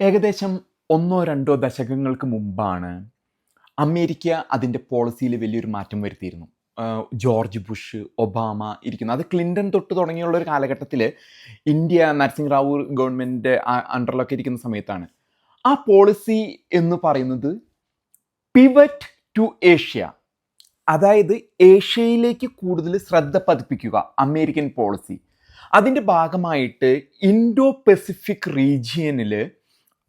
ഏകദേശം ഒന്നോ രണ്ടോ ദശകങ്ങൾക്ക് മുമ്പാണ് അമേരിക്ക അതിന്റെ പോളിസിയിൽ വലിയൊരു മാറ്റം വരുത്തിയിരുന്നു. ജോർജ് ബുഷ് ഒബാമ ഇരിക്കുന്നു. അത് ക്ലിന്റൺ തൊട്ട് തുടങ്ങിയുള്ള ഒരു കാലഘട്ടത്തിൽ ഇന്ത്യ നരസിംഹ റാവു ഗവൺമെന്റ് അണ്ടറിലൊക്കെ ഇരിക്കുന്ന സമയത്താണ്. ആ പോളിസി എന്ന് പറയുന്നത് പിവറ്റ് ടു ഏഷ്യ അതായത് ഏഷ്യയിലേക്ക് കൂടുതൽ ശ്രദ്ധ പതിപ്പിക്കുക അമേരിക്കൻ പോളിസി അതിന്റെ ഭാഗമായിട്ട് ഇൻഡോ പെസിഫിക് റീജിയനിൽ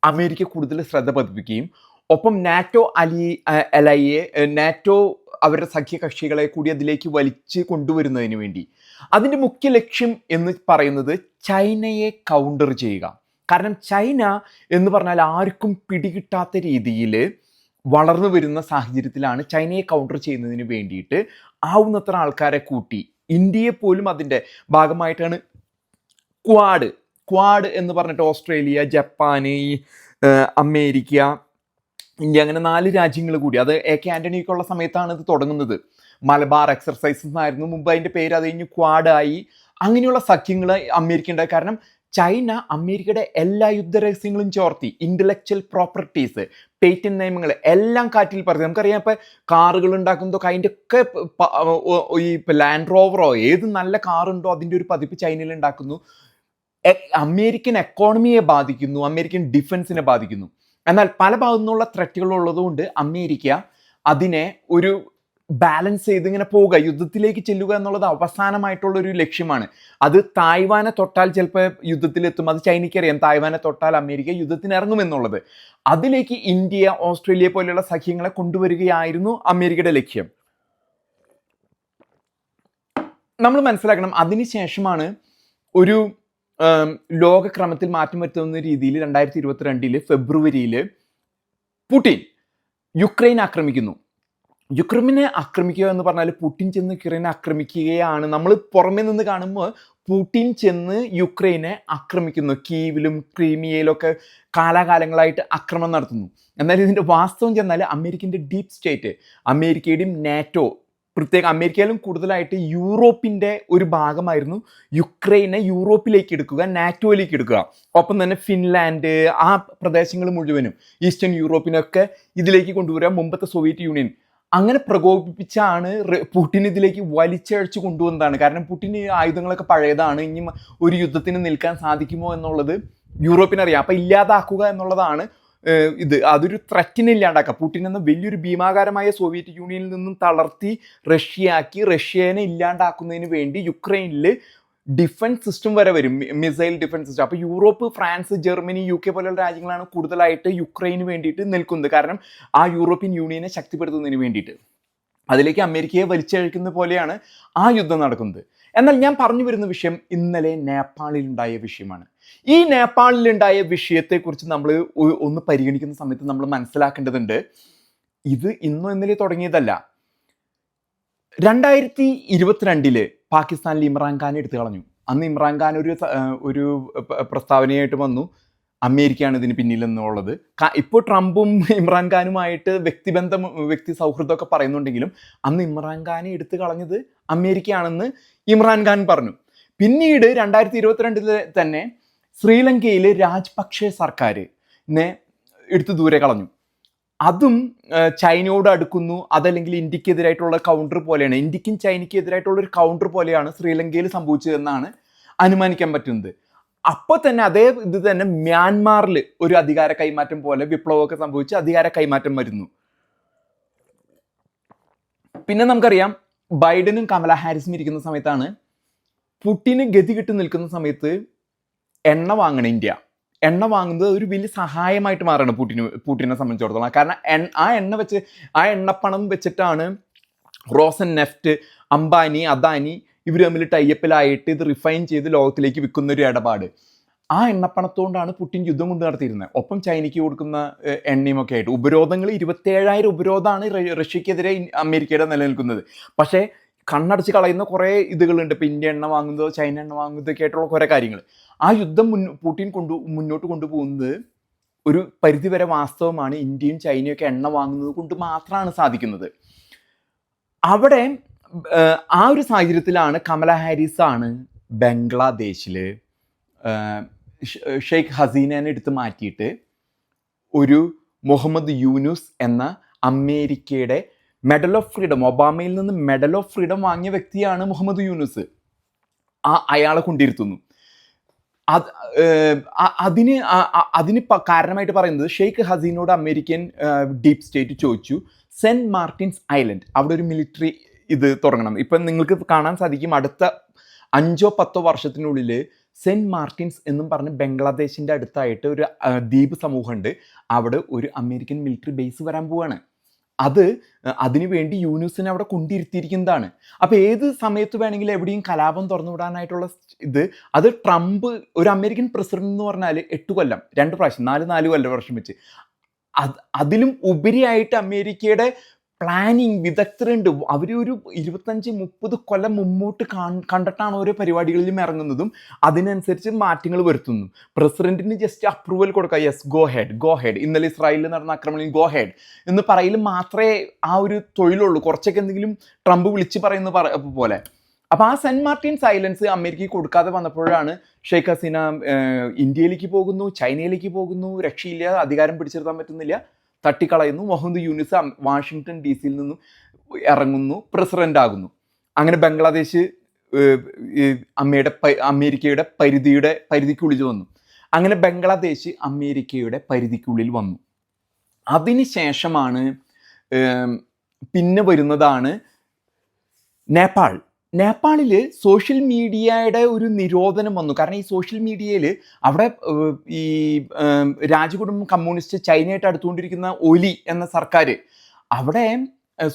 അമേരിക്ക കൂടുതൽ ശ്രദ്ധ പതിപ്പിക്കുകയും ഒപ്പം നാറ്റോ അലി അലയെ നാറ്റോ അവരുടെ സഖ്യകക്ഷികളെ കൂടി അതിലേക്ക് വലിച്ചു കൊണ്ടുവരുന്നതിന് വേണ്ടി. അതിന്റെ മുഖ്യ ലക്ഷ്യം എന്ന് പറയുന്നത് ചൈനയെ കൗണ്ടർ ചെയ്യുക. കാരണം ചൈന എന്ന് പറഞ്ഞാൽ ആർക്കും പിടികിട്ടാത്ത രീതിയിൽ വളർന്നു വരുന്ന സാഹചര്യത്തിലാണ് ചൈനയെ കൗണ്ടർ ചെയ്യുന്നതിന് വേണ്ടിയിട്ട് ആവുന്നത്ര ആൾക്കാരെ കൂട്ടി. ഇന്ത്യയെ പോലും അതിന്റെ ഭാഗമായിട്ടാണ് ക്വാഡ് ക്വാഡ് എന്ന് പറഞ്ഞിട്ട് ഓസ്ട്രേലിയ ജപ്പാൻ അമേരിക്ക ഇന്ത്യ അങ്ങനെ നാല് രാജ്യങ്ങൾ കൂടി. അത് എ കെ ആന്റണിയൊക്കെ ഉള്ള സമയത്താണ് ഇത് തുടങ്ങുന്നത്. മലബാർ എക്സർസൈസസ് എന്നായിരുന്നു. മുമ്പ് അതിന്റെ പേര് അത് കഴിഞ്ഞ് ക്വാഡായി അങ്ങനെയുള്ള സഖ്യങ്ങൾ അമേരിക്ക ഉണ്ടായി. കാരണം ചൈന അമേരിക്കയുടെ എല്ലാ യുദ്ധരഹസ്യങ്ങളും ചോർത്തി. ഇന്റലക്ച്വൽ പ്രോപ്പർട്ടീസ് പേറ്റന്റ് നിയമങ്ങൾ എല്ലാം കാറ്റിൽ പറഞ്ഞു നമുക്കറിയാം ഇപ്പം കാറുകൾ ഉണ്ടാക്കുന്നതൊക്കെ അതിന്റെ ഒക്കെ ഈ ലാൻഡ് റോവറോ ഏത് നല്ല കാറുണ്ടോ അതിന്റെ ഒരു പതിപ്പ് ചൈനയിൽ ഉണ്ടാക്കുന്നു. അമേരിക്കൻ എക്കോണമിയെ ബാധിക്കുന്നു അമേരിക്കൻ ഡിഫൻസിനെ ബാധിക്കുന്നു. എന്നാൽ പല ഭാഗത്തു നിന്നുള്ള ത്രെറ്റുകൾ ഉള്ളതുകൊണ്ട് അമേരിക്ക അതിനെ ഒരു ബാലൻസ് ചെയ്ത് ഇങ്ങനെ പോവുക യുദ്ധത്തിലേക്ക് ചെല്ലുക എന്നുള്ളത് അവസാനമായിട്ടുള്ള ഒരു ലക്ഷ്യമാണ്. അത് തായ്വാനെ തൊട്ടാൽ ചിലപ്പോൾ യുദ്ധത്തിലെത്തും അത് ചൈനയ്ക്ക് അറിയാം തായ്വാനെ തൊട്ടാൽ അമേരിക്ക യുദ്ധത്തിന് ഇറങ്ങുമെന്നുള്ളത് അതിലേക്ക് ഇന്ത്യ ഓസ്ട്രേലിയ പോലെയുള്ള സഖ്യങ്ങളെ കൊണ്ടുവരികയായിരുന്നു അമേരിക്കയുടെ ലക്ഷ്യം. നമ്മൾ മനസ്സിലാക്കണം അതിനുശേഷമാണ് ഒരു ലോകക്രമത്തിൽ മാറ്റം വരുത്തുന്ന രീതിയിൽ രണ്ടായിരത്തി ഇരുപത്തിരണ്ടിൽ ഫെബ്രുവരിയിൽ പുടിൻ യുക്രൈൻ ആക്രമിക്കുന്നു. യുക്രൈനെ ആക്രമിക്കുക എന്ന് പറഞ്ഞാൽ പുടിൻ ചെന്ന് യുക്രൈനെ ആക്രമിക്കുകയാണ്. നമ്മൾ പുറമേ നിന്ന് കാണുമ്പോൾ പുടിൻ ചെന്ന് യുക്രൈനെ ആക്രമിക്കുന്നു. കീവിലും ക്രീമിയയിലും ഒക്കെ കാലാകാലങ്ങളായിട്ട് ആക്രമണം നടത്തുന്നു. എന്നാൽ ഇതിന്റെ വാസ്തവം ചെന്നാൽ അമേരിക്കന്റെ ഡീപ് സ്റ്റേറ്റ് അമേരിക്കയുടെയും നാറ്റോ പ്രത്യേക അമേരിക്കയിലും കൂടുതലായിട്ട് യൂറോപ്പിന്റെ ഒരു ഭാഗമായിരുന്നു. യുക്രൈനെ യൂറോപ്പിലേക്ക് എടുക്കുക നാറ്റോയിലേക്ക് എടുക്കുക. ഒപ്പം തന്നെ ഫിൻലാൻഡ് ആ പ്രദേശങ്ങൾ മുഴുവനും ഈസ്റ്റേൺ യൂറോപ്പിനൊക്കെ ഇതിലേക്ക് കൊണ്ടുവരിക മുമ്പത്തെ സോവിയറ്റ് യൂണിയൻ. അങ്ങനെ പ്രകോപിപ്പിച്ചാണ് പുടിൻ ഇതിലേക്ക് വലിച്ചഴച്ചു കൊണ്ടുവന്നതാണ്. കാരണം പുടിൻ ആയുധങ്ങളൊക്കെ പഴയതാണ്. ഇനി ഒരു യുദ്ധത്തിന് നിൽക്കാൻ സാധിക്കുമോ എന്നുള്ളത് യൂറോപ്പിനറിയാം. അപ്പം ഇല്ലാതാക്കുക എന്നുള്ളതാണ് ഇത് അതൊരു ത്രറ്റിനെ പുട്ടിൻ പുടിൻ എന്ന വലിയൊരു ഭീമാകാരമായ സോവിയറ്റ് യൂണിയനിൽ നിന്നും തളർത്തി റഷ്യയാക്കി റഷ്യനെ ഇല്ലാണ്ടാക്കുന്നതിന് വേണ്ടി യുക്രൈനിൽ ഡിഫൻസ് സിസ്റ്റം വരെ വരും. മിസൈൽ ഡിഫൻസ് സിസ്റ്റം അപ്പോൾ Europe France Germany U K പോലുള്ള രാജ്യങ്ങളാണ് കൂടുതലായിട്ട് യുക്രൈന് വേണ്ടിയിട്ട് നിൽക്കുന്നത്. കാരണം ആ യൂറോപ്യൻ യൂണിയനെ ശക്തിപ്പെടുത്തുന്നതിന് വേണ്ടിയിട്ട്. അതിലേക്ക് അമേരിക്കയെ വലിച്ചഴിക്കുന്ന പോലെയാണ് ആ യുദ്ധം നടക്കുന്നത്. എന്നാൽ ഞാൻ പറഞ്ഞു വരുന്ന വിഷയം ഇന്നലെ നേപ്പാളിൽ ഉണ്ടായ വിഷയമാണ്. ഈ നേപ്പാളിൽ ഉണ്ടായ വിഷയത്തെക്കുറിച്ച് നമ്മൾ ഒന്ന് പരിഗണിക്കുന്ന സമയത്ത് നമ്മൾ മനസ്സിലാക്കേണ്ടതുണ്ട്. ഇത് ഇന്നോ ഇന്നലെ തുടങ്ങിയതല്ല. രണ്ടായിരത്തി ഇരുപത്തിരണ്ടിൽ പാകിസ്ഥാനിൽ ഇമ്രാൻഖാനെ എടുത്തു കളഞ്ഞു. അന്ന് ഇമ്രാൻഖാൻ ഒരു ഒരു പ്രസ്താവനയായിട്ട് വന്നു. അമേരിക്കയാണ് ഇതിന് പിന്നിലെന്നുള്ളത്. ഇപ്പോൾ ട്രംപും ഇമ്രാൻഖാനുമായിട്ട് വ്യക്തിബന്ധം വ്യക്തി സൗഹൃദമൊക്കെ പറയുന്നുണ്ടെങ്കിലും അന്ന് ഇമ്രാൻഖാനെ എടുത്തു കളഞ്ഞത് അമേരിക്കയാണെന്ന് ഇമ്രാൻഖാൻ പറഞ്ഞു. പിന്നീട് രണ്ടായിരത്തി ഇരുപത്തിരണ്ടിൽ തന്നെ ശ്രീലങ്കയിൽ രാജ്പക്ഷെ സർക്കാരിനെ എടുത്തു ദൂരെ കളഞ്ഞു. അതും ചൈനയോട് അടുക്കുന്നു. അതല്ലെങ്കിൽ ഇന്ത്യക്കെതിരായിട്ടുള്ള കൗണ്ടർ പോലെയാണ്. ഇന്ത്യക്കും ചൈനയ്ക്കും എതിരായിട്ടുള്ള ഒരു കൗണ്ടർ പോലെയാണ് ശ്രീലങ്കയിൽ സംഭവിച്ചതെന്നാണ് അനുമാനിക്കാൻ പറ്റുന്നത്. അപ്പോൾ തന്നെ അതേ ഇത് തന്നെ മ്യാൻമാറിൽ ഒരു അധികാര കൈമാറ്റം പോലെ വിപ്ലവമൊക്കെ സംഭവിച്ച് അധികാര കൈമാറ്റം വരുന്നു. പിന്നെ നമുക്കറിയാം ബൈഡനും കമല ഹാരിസും ഇരിക്കുന്ന സമയത്താണ് പുട്ടിന് ഗതി കിട്ടി നിൽക്കുന്ന സമയത്ത് എണ്ണ വാങ്ങണം ഇന്ത്യ. എണ്ണ വാങ്ങുന്നത് ഒരു വലിയ സഹായമായിട്ട് മാറണം പുട്ടിന് പുട്ടിനെ സംബന്ധിച്ചിടത്തോളം. കാരണം ആ എണ്ണ വെച്ച് ആ എണ്ണപ്പണം വെച്ചിട്ടാണ് റോസൻ നെഫ്റ്റ് അംബാനി അദാനി ഇവർ തമ്മിൽ ടൈപ്പിലായിട്ട് ഇത് റിഫൈൻ ചെയ്ത് ലോകത്തിലേക്ക് വിൽക്കുന്ന ഒരു ഇടപാട്. ആ എണ്ണപ്പണത്തോണ്ടാണ് പുട്ടിൻ യുദ്ധം കൊണ്ട് നടത്തിയിരുന്നത് ഒപ്പം ചൈനയ്ക്ക് കൊടുക്കുന്ന എണ്ണയുമൊക്കെ ആയിട്ട്. ഉപരോധങ്ങൾ ഇരുപത്തേഴായിരം ഉപരോധമാണ് റഷ്യക്കെതിരെ അമേരിക്കയുടെ നിലനിൽക്കുന്നത്. പക്ഷേ കണ്ണടച്ച് കളയുന്ന കുറേ ഇതുകളുണ്ട്. ഇപ്പം ഇന്ത്യ എണ്ണ വാങ്ങുന്നതോ ചൈന എണ്ണ വാങ്ങുന്നതൊക്കെ ആയിട്ടുള്ള കുറേ കാര്യങ്ങൾ ആ യുദ്ധം മുൻ പുടിൻ കൊണ്ടു മുന്നോട്ട് കൊണ്ടുപോകുന്നത് ഒരു പരിധിവരെ വാസ്തവമാണ് ഇന്ത്യയും ചൈനയും ഒക്കെ എണ്ണ വാങ്ങുന്നത് കൊണ്ട് മാത്രമാണ് സാധിക്കുന്നത്. അവിടെ ആ ഒരു സാഹചര്യത്തിലാണ് കമല ഹാരിസ് ആണ് ബംഗ്ലാദേശിൽ ഷെയ്ഖ് ഹസീനനെ എടുത്ത് മാറ്റിയിട്ട് ഒരു മുഹമ്മദ് യൂനുസ് എന്ന അമേരിക്കയുടെ മെഡൽ ഓഫ് ഫ്രീഡം ഒബാമയിൽ നിന്ന് മെഡൽ ഓഫ് ഫ്രീഡം വാങ്ങിയ വ്യക്തിയാണ് മുഹമ്മദ് യൂനുസ്. ആ അയാളെ കൊണ്ടിരുത്തുന്നു. അത് അതിന് അതിന് കാരണമായിട്ട് പറയുന്നത് ഷെയ്ഖ് ഹസീനോട് അമേരിക്കൻ ഡീപ് സ്റ്റേറ്റ് ചോദിച്ചു സെന്റ് മാർട്ടിൻസ് ഐലൻഡ് അവിടെ ഒരു മിലിറ്ററി ഇത് തുടങ്ങണം. ഇപ്പം നിങ്ങൾക്ക് കാണാൻ സാധിക്കും അടുത്ത അഞ്ചോ പത്തോ വർഷത്തിനുള്ളിൽ സെന്റ് മാർട്ടിൻസ് എന്നും പറഞ്ഞ് ബംഗ്ലാദേശിന്റെ അടുത്തായിട്ട് ഒരു ദ്വീപ് സമൂഹമുണ്ട്. അവിടെ ഒരു അമേരിക്കൻ മിലിറ്ററി ബേസ് വരാൻ പോവാണ്. അത് അതിനുവേണ്ടി യൂണിവേഴ്സിനെ അവിടെ കൊണ്ടിരുത്തിയിരിക്കുന്നതാണ്. അപ്പോൾ ഏത് സമയത്ത് വേണമെങ്കിലും എവിടെയും കലാപം തുറന്നു വിടാനായിട്ടുള്ള ഇത് അത് ട്രംപ് ഒരു അമേരിക്കൻ പ്രസിഡന്റ് എന്ന് പറഞ്ഞാൽ എട്ട് കൊല്ലം രണ്ട് പ്രാവശ്യം നാല് നാല് കൊല്ലം വർഷം വെച്ച്. അത് അതിലും ഉപരിയായിട്ട് അമേരിക്കയുടെ പ്ലാനിങ് വിദഗ്ധരുണ്ട്. അവർ ഒരു ഇരുപത്തഞ്ച് മുപ്പത് കൊല്ലം മുമ്പോട്ട് കണ്ടിട്ടാണ് ഓരോ പരിപാടികളിലും ഇറങ്ങുന്നതും അതിനനുസരിച്ച് മാറ്റങ്ങൾ വരുത്തുന്നു. പ്രസിഡന്റിന് ജസ്റ്റ് അപ്രൂവൽ കൊടുക്കുക. Yes go ahead go ahead ഇന്നലെ ഇസ്രായേലിൽ നടന്ന ആക്രമണം ഗോ ഹെഡ് എന്ന് പറയൽ മാത്രമേ ആ ഒരു തൊഴിലുള്ളൂ. കുറച്ചൊക്കെ എന്തെങ്കിലും ട്രംപ് വിളിച്ച് പറയുന്ന പോലെ. അപ്പോൾ ആ സെന്റ് മാർട്ടിൻ സൈലൻസ് അമേരിക്കയ്ക്ക് കൊടുക്കാതെ വന്നപ്പോഴാണ് ഷെയ്ഖ് ഹസീന ഇന്ത്യയിലേക്ക് പോകുന്നു ചൈനയിലേക്ക് പോകുന്നു രക്ഷയില്ല അധികാരം പിടിച്ചെടുക്കാൻ പറ്റുന്നില്ല. തട്ടിക്കളയുന്നു. മുഹമ്മദ് യൂനിസ് വാഷിങ്ടൺ ഡി സിയിൽ നിന്നും ഇറങ്ങുന്നു പ്രസിഡന്റ് ആകുന്നു. അങ്ങനെ ബംഗ്ലാദേശ് അമ്മയുടെ അമേരിക്കയുടെ പരിധിയുടെ പരിധിക്കുള്ളിൽ വന്നു. അങ്ങനെ ബംഗ്ലാദേശ് അമേരിക്കയുടെ പരിധിക്കുള്ളിൽ വന്നു. അതിനുശേഷമാണ് ശേഷമാണ് പിന്നെ വരുന്നതാണ് നേപ്പാൾ. നേപ്പാളിൽ സോഷ്യൽ മീഡിയയുടെ ഒരു നിരോധനം വന്നു. കാരണം ഈ സോഷ്യൽ മീഡിയയിൽ അവിടെ ഈ രാജകുടുംബം കമ്മ്യൂണിസ്റ്റ് ചൈനയായിട്ട് അടുത്തുകൊണ്ടിരിക്കുന്ന ഒലി എന്ന സർക്കാർ അവിടെ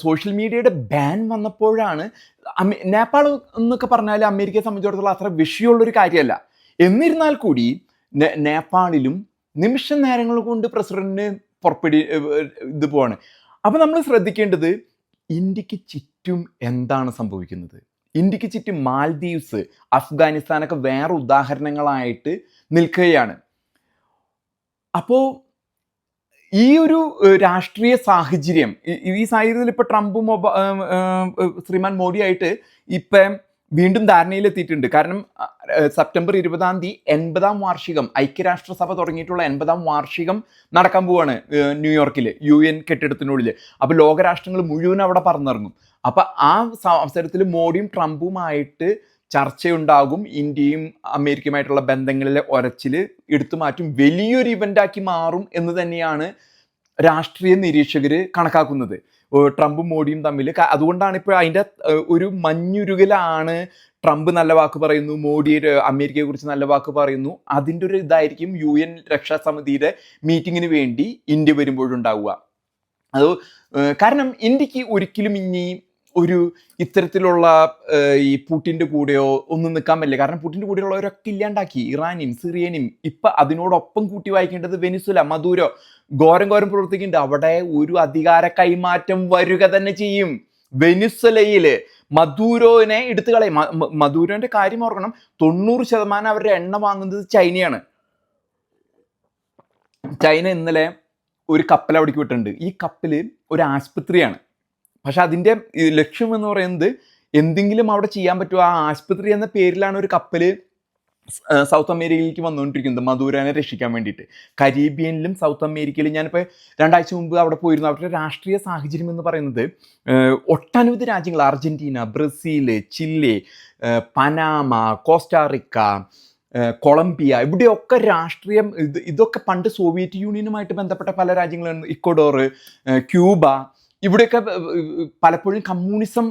സോഷ്യൽ മീഡിയയുടെ ബാൻ വന്നപ്പോഴാണ് നേപ്പാൾ എന്നൊക്കെ പറഞ്ഞാൽ അമേരിക്കയെ സംബന്ധിച്ചിടത്തോളം അത്ര വിഷയമുള്ളൊരു കാര്യമല്ല. എന്നിരുന്നാൽ കൂടി നേപ്പാളിലും നിമിഷ നേരങ്ങൾ കൊണ്ട് പ്രസിഡന്റിന് പുറപ്പെടി ഇത് പോവാണ്. അപ്പോൾ നമ്മൾ ശ്രദ്ധിക്കേണ്ടത് ഇന്ത്യയ്ക്ക് ചുറ്റും എന്താണ് സംഭവിക്കുന്നത്? ഇന്ത്യയ്ക്ക് ചുറ്റും മാൽദീവ്സ് അഫ്ഗാനിസ്ഥാനൊക്കെ വേറെ ഉദാഹരണങ്ങളായിട്ട് നിൽക്കുകയാണ്. അപ്പോൾ ഈ ഒരു രാഷ്ട്രീയ സാഹചര്യം ഈ- സാഹചര്യത്തിൽ ഇപ്പോൾ ട്രംപും ശ്രീമാൻ മോഡിയായിട്ട് ഇപ്പം വീണ്ടും ധാരണയിലെത്തിയിട്ടുണ്ട്. കാരണം സെപ്റ്റംബർ ഇരുപതാം തീയതി എൺപതാം വാർഷികം ഐക്യരാഷ്ട്രസഭ തുടങ്ങിയിട്ടുള്ള എൺപതാം വാർഷികം നടക്കാൻ പോവാണ് ന്യൂയോർക്കിൽ യു എൻ കെട്ടിടത്തിനുള്ളിൽ അപ്പോൾ ലോകരാഷ്ട്രങ്ങൾ മുഴുവൻ അവിടെ പറന്നിറങ്ങും. അപ്പോൾ ആ അവസരത്തിൽ മോഡിയും ട്രംപുമായിട്ട് ചർച്ചയുണ്ടാകും. ഇന്ത്യയും അമേരിക്കയുമായിട്ടുള്ള ബന്ധങ്ങളിലെ ഒരച്ചിൽ എടുത്തു മാറ്റും. വലിയൊരു ഇവന്റാക്കി മാറും എന്ന് തന്നെയാണ് രാഷ്ട്രീയ നിരീക്ഷകർ കണക്കാക്കുന്നത്. ട്രംപും മോഡിയും തമ്മിൽ അതുകൊണ്ടാണ് ഇപ്പോൾ അതിന്റെ ഒരു മഞ്ഞുരുകലാണ് ട്രംപ് നല്ല വാക്ക് പറയുന്നു മോഡി അമേരിക്കയെ കുറിച്ച് നല്ല വാക്ക് പറയുന്നു. അതിന്റെ ഒരു ഇതായിരിക്കും യു എൻ രക്ഷാസമിതിയുടെ മീറ്റിങ്ങിന് വേണ്ടി ഇന്ത്യ വരുമ്പോഴുണ്ടാവുക. അത് കാരണം ഇന്ത്യയ്ക്ക് ഒരിക്കലും ഇനി ഒരു ഇത്തരത്തിലുള്ള ഈ പുട്ടിന്റെ കൂടെയോ ഒന്നും നിൽക്കാൻ പറ്റില്ല. കാരണം പുട്ടിന്റെ കൂടെയുള്ളവരൊക്കെ ഇല്ലാണ്ടാക്കി. ഇറാനിയും സിറിയനും ഇപ്പം അതിനോടൊപ്പം കൂട്ടി വായിക്കേണ്ടത് വെനിസുല മധുരോ ഘോരം ഘോരം പ്രവർത്തിക്കുന്നുണ്ട്. അവിടെ ഒരു അധികാര കൈമാറ്റം വരിക തന്നെ ചെയ്യും. വെനിസുലയിൽ മധുരോനെ എടുത്തു കളയും. മധുരോന്റെ കാര്യം ഓർക്കണം. തൊണ്ണൂറ് ശതമാനം അവരുടെ എണ്ണ വാങ്ങുന്നത് ചൈനയാണ്. ചൈന ഇന്നലെ ഒരു കപ്പൽ അവിടേക്ക് വിട്ടിട്ടുണ്ട്. ഈ കപ്പൽ ഒരു ആശുപത്രിയാണ് പക്ഷെ അതിന്റെ ലക്ഷ്യം എന്ന് പറയുന്നത് എന്തെങ്കിലും അവിടെ ചെയ്യാൻ പറ്റുമോ? ആ ആശുപത്രി എന്ന പേരിലാണ് ഒരു കപ്പൽ സൗത്ത് അമേരിക്കയിലേക്ക് വന്നുകൊണ്ടിരിക്കുന്നത് മധുരനെ രക്ഷിക്കാൻ വേണ്ടിയിട്ട്. കരീബിയനിലും സൗത്ത് അമേരിക്കയിലും ഞാനിപ്പോൾ രണ്ടാഴ്ച മുമ്പ് അവിടെ പോയിരുന്നു. അവരുടെ രാഷ്ട്രീയ സാഹചര്യം എന്ന് പറയുന്നത് ഒട്ടനവധി രാജ്യങ്ങൾ Argentina Brazil Chile Panama Costa Rica Colombia ഇവിടെയൊക്കെ രാഷ്ട്രീയം ഇത് ഇതൊക്കെ പണ്ട് സോവിയറ്റ് യൂണിയനുമായിട്ട് ബന്ധപ്പെട്ട പല രാജ്യങ്ങളാണ്. ഇക്വഡോർ ക്യൂബ ഇവിടെയൊക്കെ പലപ്പോഴും കമ്മ്യൂണിസം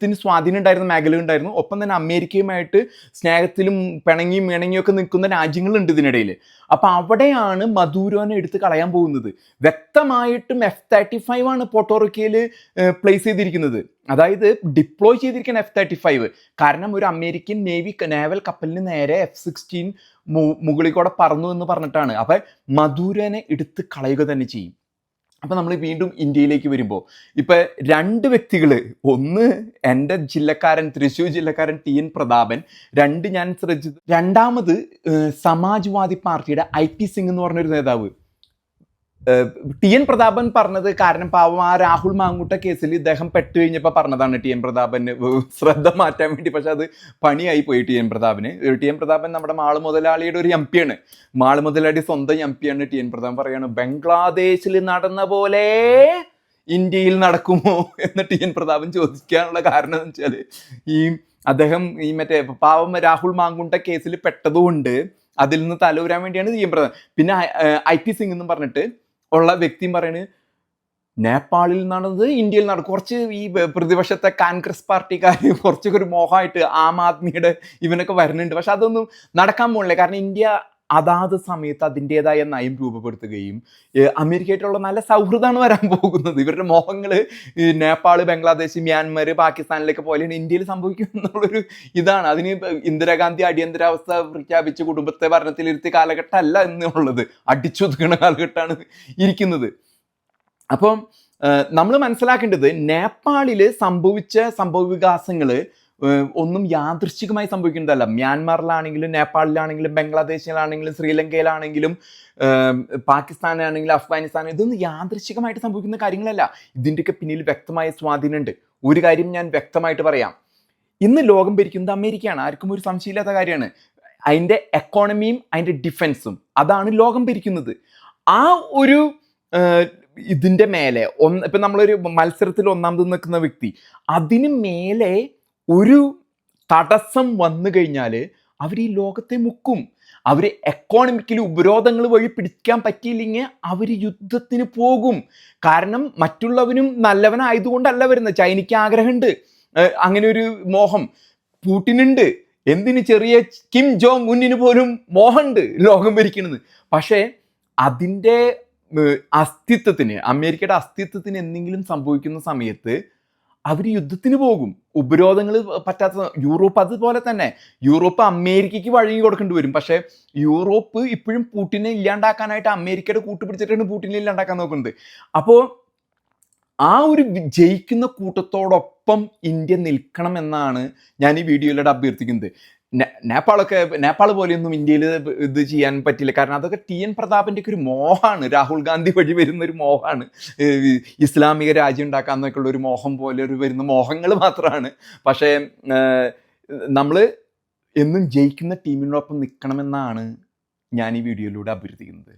ത്തിന് സ്വാധീനം ഉണ്ടായിരുന്ന മേഖല ഉണ്ടായിരുന്നു. ഒപ്പം തന്നെ അമേരിക്കയുമായിട്ട് സ്നേഹത്തിലും പിണങ്ങിയും ഇണങ്ങിയും ഒക്കെ നിൽക്കുന്ന രാജ്യങ്ങളുണ്ട് ഇതിനിടയിൽ അപ്പം അവിടെയാണ് മധുരോനെ എടുത്ത് കളയാൻ പോകുന്നത്. വ്യക്തമായിട്ടും എഫ് തേർട്ടി ഫൈവ് ആണ് പോട്ടോറിക്കയിൽ പ്ലേസ് ചെയ്തിരിക്കുന്നത്. അതായത് ഡിപ്ലോയ് ചെയ്തിരിക്കുന്ന എഫ് തേർട്ടി ഫൈവ് കാരണം ഒരു അമേരിക്കൻ നേവി നേവൽ കപ്പലിന് നേരെ എഫ് സിക്സ്റ്റീൻ മുകളിൽ കൂടെ പറന്നു എന്ന് പറഞ്ഞിട്ടാണ്. അപ്പം മധുരനെ എടുത്ത് കളയുക തന്നെ ചെയ്യും. അപ്പം നമ്മൾ വീണ്ടും ഇന്ത്യയിലേക്ക് വരുമ്പോൾ ഇപ്പോൾ രണ്ട് വ്യക്തികൾ ഒന്ന് എന്റെ ജില്ലക്കാരൻ തൃശ്ശൂർ ജില്ലക്കാരൻ ടി എൻ പ്രതാപൻ രണ്ട് ഞാൻ ശ്രദ്ധിച്ചത് രണ്ടാമത് സമാജ്വാദി പാർട്ടിയുടെ ഐ പി സിംഗ് എന്ന് പറഞ്ഞൊരു നേതാവ്. ടി എൻ പ്രതാപൻ പറഞ്ഞത് കാരണം പാവം ആ രാഹുൽ മാങ്ങൂട്ട കേസിൽ ഇദ്ദേഹം പെട്ട് കഴിഞ്ഞപ്പോൾ പറഞ്ഞതാണ് ടി എൻ പ്രതാപന്. ശ്രദ്ധ മാറ്റാൻ വേണ്ടി പക്ഷെ അത് പണിയായി പോയി ടി എൻ പ്രതാപന്. ടി എൻ പ്രതാപൻ നമ്മുടെ മാൾ മുതലാളിയുടെ ഒരു എം പിയാണ് മാൾ മുതലാളി സ്വന്തം എം പിയാണ് ടി എൻ പ്രതാപൻ പറയാണ് ബംഗ്ലാദേശിൽ നടന്ന പോലെ ഇന്ത്യയിൽ നടക്കുമോ? എന്ന് ടി എൻ പ്രതാപൻ ചോദിക്കാനുള്ള കാരണം എന്ന് വെച്ചാൽ ഈ അദ്ദേഹം ഈ മറ്റേ പാവം രാഹുൽ മാങ്കുണ്ട കേസിൽ പെട്ടതുകൊണ്ട് അതിൽ നിന്ന് തലൂരാൻ വേണ്ടിയാണ് ടി എൻ പ്രതാപൻ. പിന്നെ ഐ പി സിംഗ് എന്നും പറഞ്ഞിട്ട് ഉള്ള വ്യക്തിയും പറയുന്നത് നേപ്പാളിൽ നടന്നത് ഇന്ത്യയിൽ നടക്കും കുറച്ച് ഈ പ്രതിപക്ഷത്തെ കോൺഗ്രസ് പാർട്ടിക്കാർ കുറച്ചൊക്കെ ഒരു മോഹമായിട്ട് ആം ആദ്മിയുടെ ഇവനൊക്കെ വരുന്നുണ്ട് പക്ഷെ അതൊന്നും നടക്കാൻ പോകണില്ല കാരണം ഇന്ത്യ അതാത് സമയത്ത് അതിന്റെതായ നയം രൂപപ്പെടുത്തുകയും അമേരിക്കയായിട്ടുള്ള നല്ല സൗഹൃദമാണ് വരാൻ പോകുന്നത്. ഇവരുടെ മോഹങ്ങൾ നേപ്പാൾ ബംഗ്ലാദേശ് മ്യാൻമർ പാകിസ്ഥാനിലേക്ക് പോലെയാണ് ഇന്ത്യയിൽ സംഭവിക്കും എന്നുള്ളൊരു ഇതാണ്. അതിന് ഇന്ദിരാഗാന്ധി അടിയന്തരാവസ്ഥ പ്രഖ്യാപിച്ച് കുടുംബത്തെ ഭരണത്തിലിരുത്തിയ കാലഘട്ടമല്ല എന്നുള്ളത് അടിച്ചൊതുക്കുന്ന കാലഘട്ടമാണ് ഇരിക്കുന്നത്. അപ്പം നമ്മൾ മനസ്സിലാക്കേണ്ടത് നേപ്പാളിൽ സംഭവിച്ച സംഭവ വികാസങ്ങൾ ഒന്നും യാദൃശ്ചികമായി സംഭവിക്കുന്നതല്ല. മ്യാൻമാറിലാണെങ്കിലും നേപ്പാളിലാണെങ്കിലും ബംഗ്ലാദേശിലാണെങ്കിലും ശ്രീലങ്കയിലാണെങ്കിലും പാകിസ്ഥാനാണെങ്കിലും അഫ്ഗാനിസ്ഥാൻ ഇതൊന്നും യാദൃശ്ചികമായിട്ട് സംഭവിക്കുന്ന കാര്യങ്ങളല്ല. ഇതിന്റെയൊക്കെ പിന്നിൽ വ്യക്തമായ സ്വാധീനമുണ്ട് ഒരു കാര്യം ഞാൻ വ്യക്തമായിട്ട് പറയാം. ഇന്ന് ലോകം ഭരിക്കുന്നത് അമേരിക്കയാണ്. ആർക്കും ഒരു സംശയമില്ലാത്ത കാര്യമാണ്. അതിന്റെ എക്കോണമിയും അതിന്റെ ഡിഫൻസും അതാണ് ലോകം ഭരിക്കുന്നത്. ആ ഒരു ഇതിന്റെ മേലെ ഒന്ന് ഇപ്പം നമ്മളൊരു മത്സരത്തിൽ ഒന്നാമത് നിൽക്കുന്ന വ്യക്തി അതിന് മേലെ ഒരു തടസ്സം വന്നു കഴിഞ്ഞാൽ അവർ ഈ ലോകത്തെ മുക്കും. അവർ എക്കോണമിക്കലി ഉപരോധങ്ങൾ വഴി പിടിക്കാൻ പറ്റിയില്ലെങ്കിൽ അവർ യുദ്ധത്തിന് പോകും. കാരണം മറ്റുള്ളവനും നല്ലവനായതുകൊണ്ടല്ല വരുന്നത്. ചൈനയ്ക്ക് ആഗ്രഹമുണ്ട്. അങ്ങനെ ഒരു മോഹം. പൂട്ടിനുണ്ട്. എന്തിന് ചെറിയ കിം ജോങ് ഉന്നിന് പോലും മോഹമുണ്ട് ലോകം ഭരിക്കണമെന്ന് പക്ഷേ അതിന്റെ അസ്തിത്വത്തിന് അമേരിക്കയുടെ അസ്തിത്വത്തിന് എന്തെങ്കിലും സംഭവിക്കുന്ന സമയത്ത് അവർ യുദ്ധത്തിന് പോകും. ഉപരോധങ്ങൾ പറ്റാത്ത യൂറോപ്പ് അതുപോലെ തന്നെ. യൂറോപ്പ് അമേരിക്കയ്ക്ക് വഴങ്ങി കൊടുക്കേണ്ടി വരും. പക്ഷേ യൂറോപ്പ് ഇപ്പോഴും പൂട്ടിനെ ഇല്ലാണ്ടാക്കാനായിട്ട് അമേരിക്കയുടെ കൂട്ടുപിടിച്ചിട്ടാണ് പൂട്ടിനെ ഇല്ലാണ്ടാക്കാൻ നോക്കുന്നത്. അപ്പോൾ ആ ഒരു ജയിക്കുന്ന കൂട്ടത്തോടൊപ്പം ഇന്ത്യ നിൽക്കണം എന്നാണ് ഞാൻ ഈ വീഡിയോയിലൂടെ അഭ്യർത്ഥിക്കുന്നത്. നേപ്പാളൊക്കെ നേപ്പാൾ പോലെയൊന്നും ഇന്ത്യയിൽ ഇത് ചെയ്യാൻ പറ്റില്ല. കാരണം അതൊക്കെ ടി എൻ പ്രതാപന്റെ ഒക്കെ ഒരു മോഹമാണ് രാഹുൽ ഗാന്ധി വഴി വരുന്ന ഒരു മോഹമാണ് ഇസ്ലാമിക രാജ്യം ഉണ്ടാക്കാൻ ഉണ്ടാക്കാന്നൊക്കെയുള്ള ഒരു മോഹം പോലെ ഒരു വരുന്ന മോഹങ്ങൾ മാത്രമാണ് പക്ഷേ നമ്മൾ എന്നും ജയിക്കുന്ന ടീമിനോടൊപ്പം നിൽക്കണമെന്നാണ് ഞാൻ ഈ വീഡിയോയിലൂടെ അഭ്യർത്ഥിക്കുന്നത്.